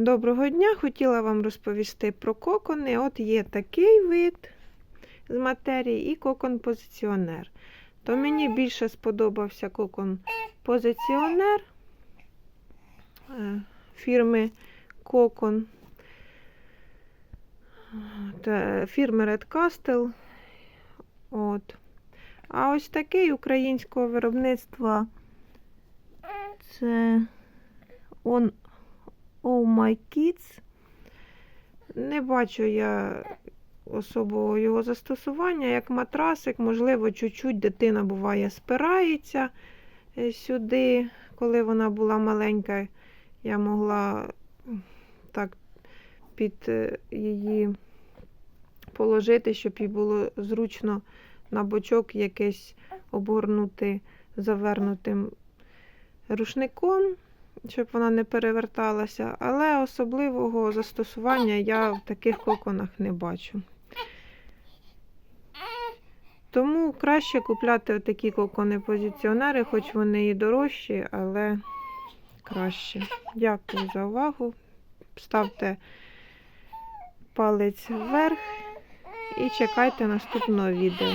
Доброго дня! Хотіла вам розповісти про кокони. От є такий вид з матерії і кокон-позиціонер. То мені більше сподобався кокон-позиціонер е, фірми Кокон. Фірми Red Castle. От. А ось такий українського виробництва це он Oh My Kids. Не бачу я особого його застосування, як матрасик, можливо, чуть-чуть дитина буває спирається е, сюди, коли вона була маленька, я могла так під е, її положити, щоб їй було зручно на бочок якесь обгорнути завернутим рушником щоб вона не переверталася, але особливого застосування я в таких коконах не бачу. Тому краще купляти такі кокони-позиціонери, хоч вони і дорожчі, але краще. Дякую за увагу. Ставте палець вверх і чекайте наступного відео.